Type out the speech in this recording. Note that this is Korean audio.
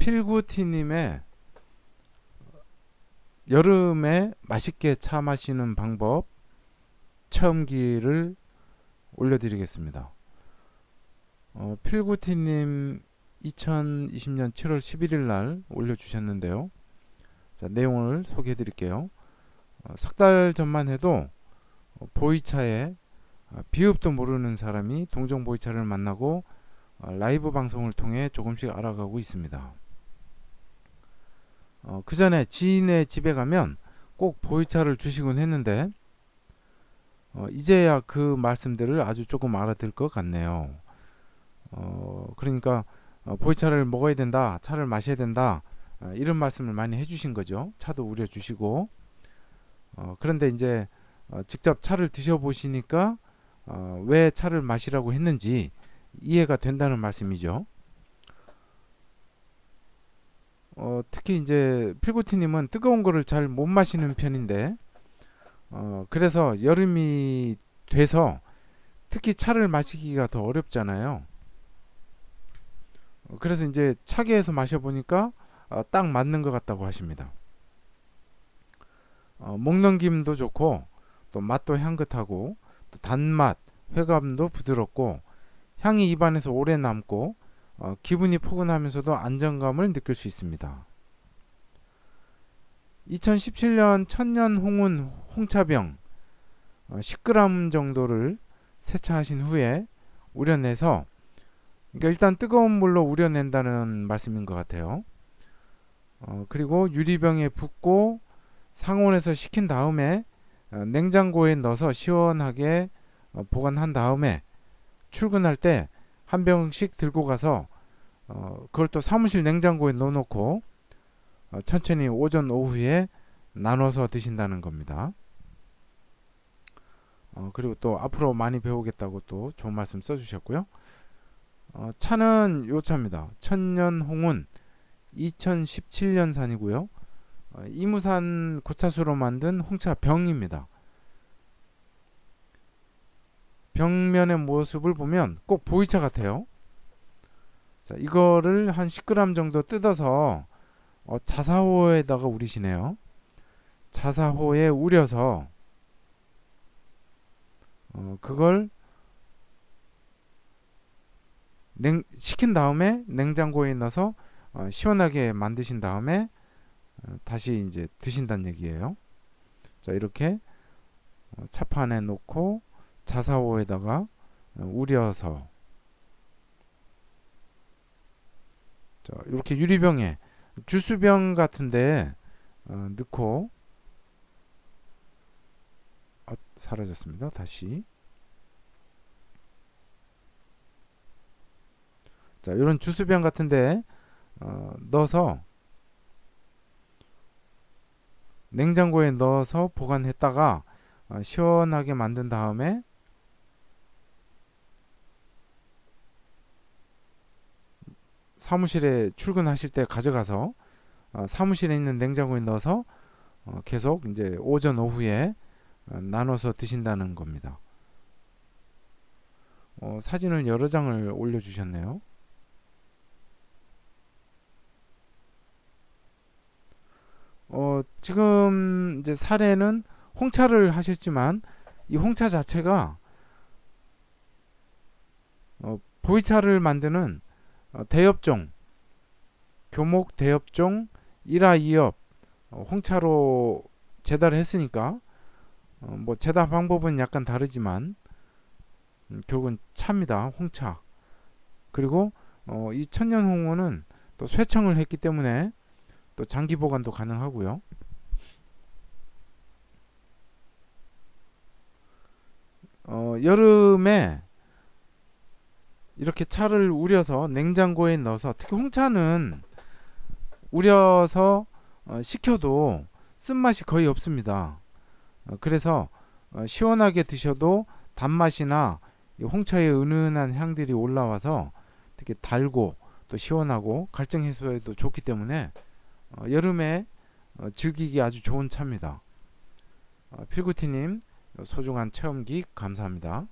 필구티님의 여름에 맛있게 차 마시는 방법 체험기를 올려드리겠습니다. 어, 필구티님 2020년 7월 11일 날 올려주셨는데요. 자, 내용을 소개해 드릴게요. 어, 석달 전만 해도 어, 보이차에 어, 비읍도 모르는 사람이 동정 보이차를 만나고 어, 라이브 방송을 통해 조금씩 알아가고 있습니다. 어, 그 전에 지인의 집에 가면 꼭 보이차를 주시곤 했는데 어, 이제야 그 말씀들을 아주 조금 알아들 것 같네요. 어, 그러니까 어, 보이차를 먹어야 된다, 차를 마셔야 된다 어, 이런 말씀을 많이 해주신 거죠. 차도 우려 주시고 어, 그런데 이제 어, 직접 차를 드셔보시니까 어, 왜 차를 마시라고 했는지 이해가 된다는 말씀이죠. 어, 특히 이제 필구티님은 뜨거운 거를 잘 못 마시는 편인데 어, 그래서 여름이 돼서 특히 차를 마시기가 더 어렵잖아요. 어, 그래서 이제 차게 해서 마셔보니까 어, 딱 맞는 것 같다고 하십니다. 어, 목넘김도 좋고 또 맛도 향긋하고 또 단맛, 회감도 부드럽고 향이 입안에서 오래 남고 어, 기분이 포근하면서도 안정감을 느낄 수 있습니다. 2017년 천년 홍은 홍차병 어, 10g 정도를 세차하신 후에 우려내서 그러니까 일단 뜨거운 물로 우려낸다는 말씀인 것 같아요. 어, 그리고 유리병에 붓고 상온에서 식힌 다음에 어, 냉장고에 넣어서 시원하게 어, 보관한 다음에 출근할 때 한 병씩 들고 가서 어, 그걸 또 사무실 냉장고에 넣어놓고 어, 천천히 오전 오후에 나눠서 드신다는 겁니다. 어, 그리고 또 앞으로 많이 배우겠다고 또 좋은 말씀 써주셨고요. 어, 차는 요 차입니다. 천년 홍은 2017년산이고요. 어, 이무산 고차수로 만든 홍차 병입니다. 벽면의 모습을 보면 꼭 보이차 같아요. 자, 이거를 한 10g 정도 뜯어서 어, 자사호에다가 우리시네요. 자사호에 우려서 어, 그걸 냉, 식힌 다음에 냉장고에 넣어서 어, 시원하게 만드신 다음에 어, 다시 이제 드신다는 얘기예요. 자 이렇게 어, 차판에 놓고 자사호에다가 어, 우려서 이렇게 유리병에 주스병 같은데 어, 넣고 아, 사라졌습니다. 다시 자 이런 주스병 같은데 어, 넣어서 냉장고에 넣어서 보관했다가 어, 시원하게 만든 다음에 사무실에 출근하실 때 가져가서 어, 사무실에 있는 냉장고에 넣어서 어, 계속 이제 오전 오후에 어, 나눠서 드신다는 겁니다. 어, 사진을 여러 장을 올려주셨네요. 어, 지금 이제 사례는 홍차를 하셨지만 이 홍차 자체가 어, 보이차를 만드는 어, 대엽종, 교목 대엽종 1화 2엽 어, 홍차로 제달을 했으니까 어, 뭐 제달 방법은 약간 다르지만 음, 결국은 차입니다. 홍차. 그리고 어, 이 천년 홍어는 또 쇠청을 했기 때문에 또 장기 보관도 가능하고요. 어, 여름에 이렇게 차를 우려서 냉장고에 넣어서 특히 홍차는 우려서 어, 식혀도 쓴맛이 거의 없습니다. 어, 그래서 어, 시원하게 드셔도 단맛이나 이 홍차의 은은한 향들이 올라와서 되게 달고 또 시원하고 갈증 해소에도 좋기 때문에 어, 여름에 어, 즐기기 아주 좋은 차입니다. 어, 필구티님 소중한 체험기 감사합니다.